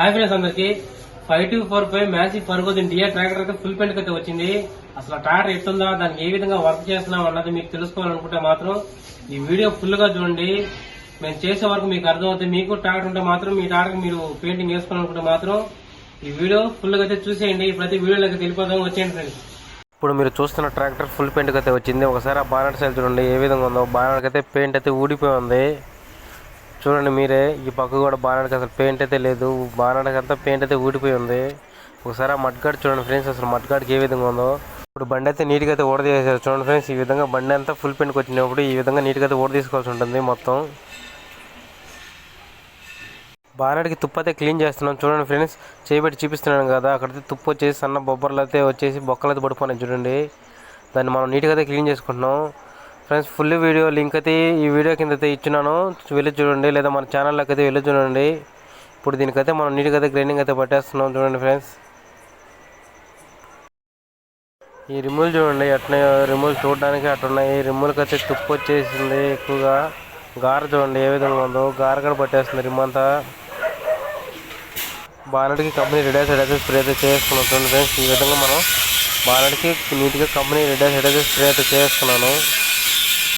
Hi friends అందరికి. Five two four five massive పరుగుతుంది dear tractor అయితే full paint అయితే వచ్చింది. అసలు ట్రాక్టర్ ఎట్టుందా దానికి ఏ విధంగా వర్క్ చేస్తున్నాం అన్నది మీకు తెలుసుకోవాలనుకుంటే మాత్రం ఈ వీడియో ఫుల్గా చూడండి. మేము చేసే వరకు మీకు అర్థమవుతుంది. మీకు ట్రాక్టర్ ఉంటే మాత్రం మీ ట్రాక్టర్ మీరు పెయింటింగ్ వేసుకోవాలనుకుంటే మాత్రం ఈ వీడియో ఫుల్గా అయితే చూసేయండి. ప్రతి వీడియోలోకి తెలిపోదాం. వచ్చేయండి ఫ్రెండ్స్. ఇప్పుడు మీరు చూస్తున్న ట్రాక్టర్ ఫుల్ పెయింట్ అయితే వచ్చింది. ఒకసారి ఆ బానట్ సైజ్ చూడండి. ఏ విధంగా ఉందో? బానట్ అయితే పెయింట్ అయితే ఊడిపోయి ఉంది. చూడండి మీరే ఈ పక్క కూడా బాణానికి అసలు పెయింట్ అయితే లేదు. బాణానికి అంతా పెయింట్ అయితే ఊడిపోయి ఉంది. ఒకసారి ఆ మడ్గాడ్ చూడండి ఫ్రెండ్స్ అసలు మడ్గాడ్కి ఏ విధంగా ఉందో. ఇప్పుడు బండి అయితే నీట్గా అయితే ఓడదీసేసారు చూడండి ఫ్రెండ్స్ ఈ విధంగా బండి అంతా ఫుల్ పెయింట్కి వచ్చినప్పుడు ఈ విధంగా నీట్గా అయితే ఓడ తీసుకోవాల్సి ఉంటుంది మొత్తం. బానడికి తుప్పు అయితే క్లీన్ చేస్తున్నాం. చూడండి ఫ్రెండ్స్ చేపెట్టి చూపిస్తున్నాను కదా. అక్కడైతే తుప్పు వచ్చేసి సన్న బొబ్బర్లు అయితే వచ్చేసి బొక్కలు అయితే పడిపోయినాయి చూడండి. దాన్ని మనం నీట్గా అయితే క్లీన్ చేసుకుంటున్నాం. ఫ్రెండ్స్ ఫుల్ వీడియో లింక్ అయితే ఈ వీడియో కింద అయితే ఇచ్చినాను. వెళ్ళి చూడండి లేదా మన ఛానల్లోకి అయితే వెళ్ళి చూడండి. ఇప్పుడు దీనికైతే మనం నీట్గా అయితే గ్రైండింగ్ అయితే పట్టేస్తున్నాం చూడండి ఫ్రెండ్స్. ఈ రిమూల్ చూడండి అట్నే రిమూల్ చూడడానికి అట్లున్నాయి రిమూల్కి అయితే తుప్పు వచ్చేసింది ఎక్కువగా. గార చూడండి ఏ విధంగా ఉందో. గార కూడా పట్టేస్తుంది రిమ్ అంతా. బానడికి కంపెనీ రెడీ సైడ్ అయితే స్ప్రే అయితే చేసుకున్నాం చూడండి ఫ్రెండ్స్. ఈ విధంగా మనం బానడికి నీట్గా కంపెనీ రెడీ సైడ్ అయితే స్ప్రే అయితే చేసుకున్నాను